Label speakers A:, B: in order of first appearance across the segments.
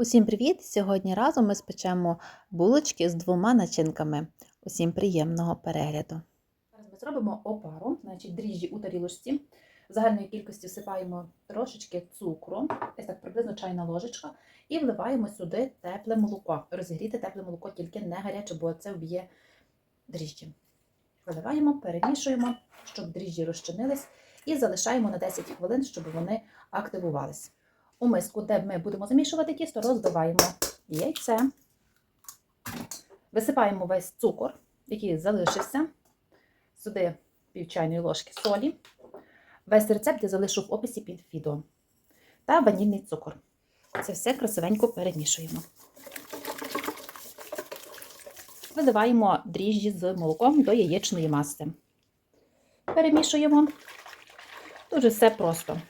A: Усім привіт! Сьогодні разом ми спечемо булочки з двома начинками. Усім приємного перегляду.
B: Зараз ми зробимо опару, значить дріжджі у тарілочці. В загальної кількості всипаємо трошечки цукру, ось так приблизно чайна ложечка, і вливаємо сюди тепле молоко. Розігріти тепле молоко, тільки не гаряче, бо це вб'є дріжджі. Виливаємо, перемішуємо, щоб дріжджі розчинились, і залишаємо на 10 хвилин, щоб вони активувались. У миску, де ми будемо замішувати тісто, розбиваємо яйце, висипаємо весь цукор, який залишився. Сюди пів чайної ложки солі. Весь рецепт я залишу в описі під відео. Та ванільний цукор. Це все красивенько перемішуємо. Виливаємо дріжджі з молоком до яєчної маси. Перемішуємо. Дуже все просто.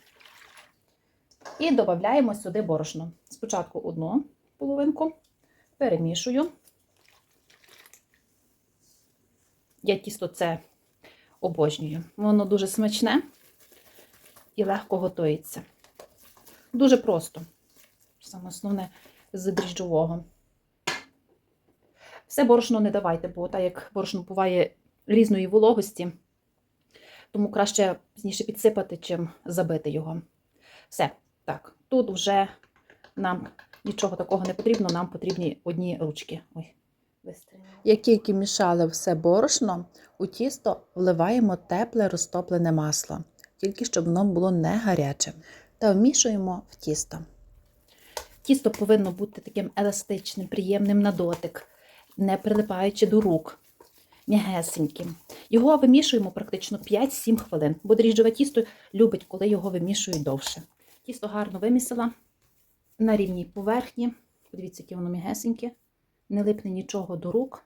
B: І додаємо сюди борошно. Спочатку одну половинку, перемішую. Я тісто це обожнюю. Воно дуже смачне і легко готується. Дуже просто. Саме основне з дріжджового. Все борошно не давайте, бо так як борошно буває різної вологості, тому краще пізніше підсипати, чим забити його. Все, так, тут вже нам нічого такого не потрібно, нам потрібні одні ручки. Ой.
A: Як тільки мішали все борошно, у тісто вливаємо тепле розтоплене масло, тільки щоб воно було не гаряче. Та вмішуємо в тісто.
B: Тісто повинно бути таким еластичним, приємним на дотик, не прилипаючи до рук, м'ягесеньким. Його вимішуємо практично 5-7 хвилин, бо дріжджове тісто любить, коли його вимішують довше. Тісто гарно вимісила на рівній поверхні. Подивіться, яке воно м'ягесеньке, не липне нічого до рук.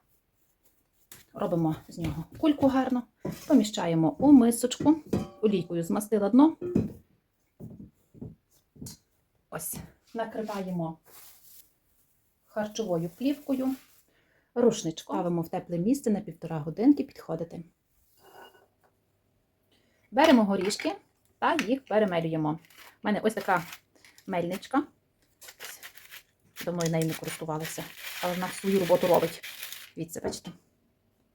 B: Робимо з нього кульку гарно, поміщаємо у мисочку, олійкою змастила дно. Ось, накриваємо харчовою плівкою, рушничком. Ставимо в тепле місце на півтора годинки підходити. Беремо горішки та їх перемелюємо. У мене ось така мельничка. Давно я нею не користувалася, але вона свою роботу робить. Дивіться, бачите,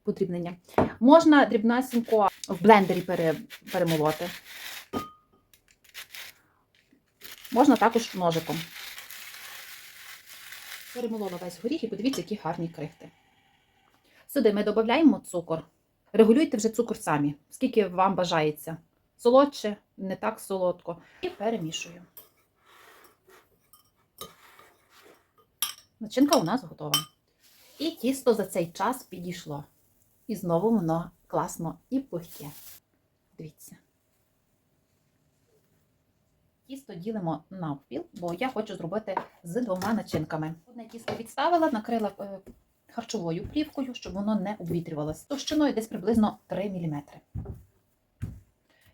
B: подрібнення. Можна дрібнасенько в блендері пере, перемолоти. Можна також ножиком. Перемолола весь горіх і подивіться, які гарні крихти. Сюди ми додаємо цукор. Регулюйте вже цукор самі, скільки вам бажається. Солодше, не так солодко. І перемішую. Начинка у нас готова. І тісто за цей час підійшло. І знову воно класно і пухке. Дивіться. Тісто ділимо навпіл, бо я хочу зробити з двома начинками. Одне тісто відставила, накрила е, харчовою плівкою, щоб воно не обвітрювалося. Товщиною десь приблизно 3 мм.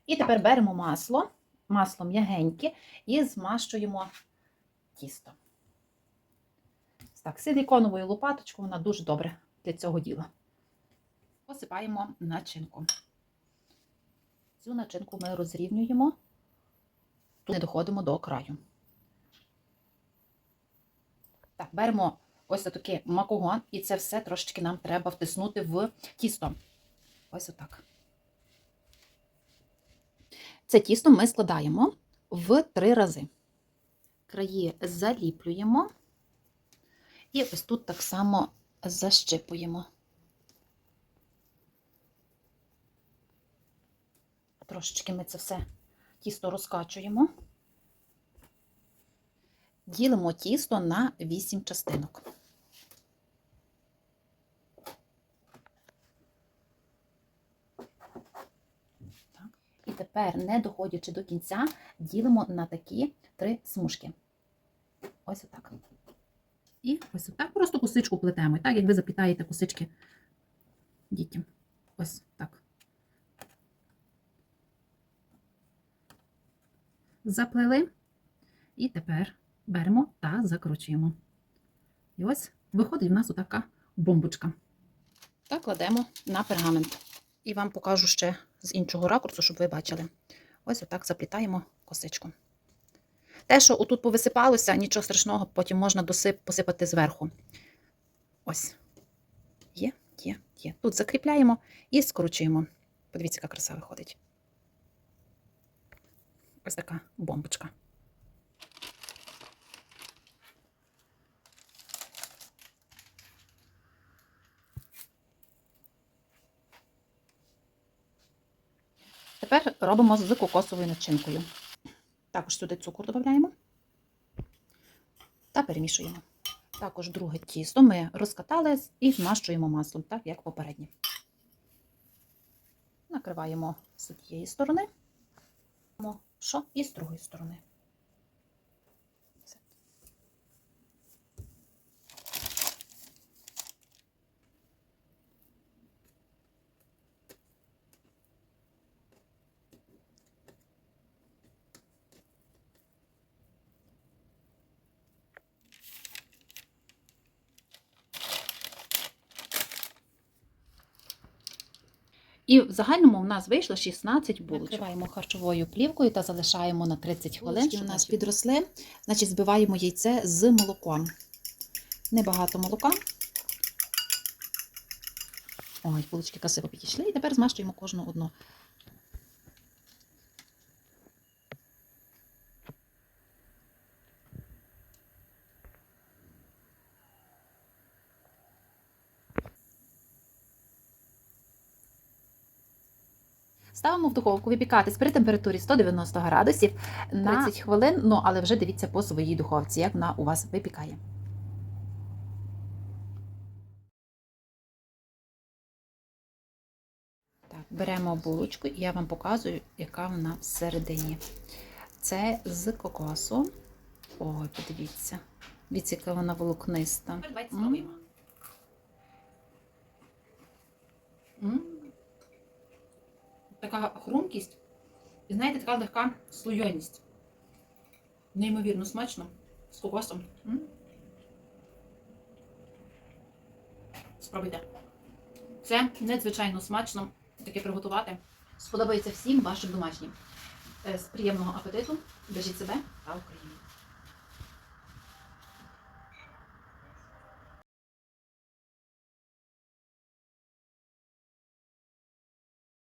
B: І тепер беремо масло, масло м'ягеньке, і змащуємо тісто. Так, силіконовою лопаточкою вона дуже добре для цього діла. Посипаємо начинку. Цю начинку ми розрівнюємо, не доходимо до краю. Так, беремо ось такий макогон, і це все трошечки нам треба втиснути в тісто. Ось отак. Це тісто ми складаємо в три рази. Краї заліплюємо і ось тут так само защипуємо. Трошечки ми це все тісто розкачуємо. Ділимо тісто на 8 частинок. Тепер, не доходячи до кінця, ділимо на такі три смужки. Ось отак. І ось отак просто косичку плетемо. І Так, як ви запітаєте косички дітям. Ось так. Заплели. І тепер беремо та закручуємо. І ось виходить в нас отака бомбочка. Та кладемо на пергамент. І вам покажу ще з іншого ракурсу, щоб ви бачили. Ось отак заплітаємо косичку. Те, що отут повисипалося, нічого страшного, потім можна досип, посипати зверху. Ось. Є, є, є. Тут закріпляємо і скручуємо. Подивіться, яка краса виходить. Ось така бомбочка. Тепер робимо з кокосовою начинкою. Також сюди цукор додаємо та перемішуємо. Також друге тісто ми розкатали і змащуємо маслом, так як попереднє. Накриваємо з однієї сторони, що і з другої сторони. І в загальному в нас вийшло 16 булочок. Накриваємо харчовою плівкою та залишаємо на 30 хвилин.
A: Булочки у нас
B: підросли. Значить, збиваємо яйце з молоком. Небагато молока. Ой, булочки красиво підійшли. І тепер змащуємо кожну одну. Ставимо в духовку випікатись при температурі 190 градусів на 30 хвилин, ну але вже дивіться по своїй духовці, як вона у вас випікає. Так, беремо булочку і я вам показую, яка вона всередині. Це з кокосу. Ой, подивіться. Дивіться, яка вона волокниста.
A: Давайте спробуємо.
B: Така хрумкість. І знаєте, така легка слойоність. Неймовірно смачно. З кокосом. Спробуйте. Це надзвичайно смачно таке приготувати. Сподобається всім вашим домашнім. Е, З приємного апетиту. Бережіть себе та Україну.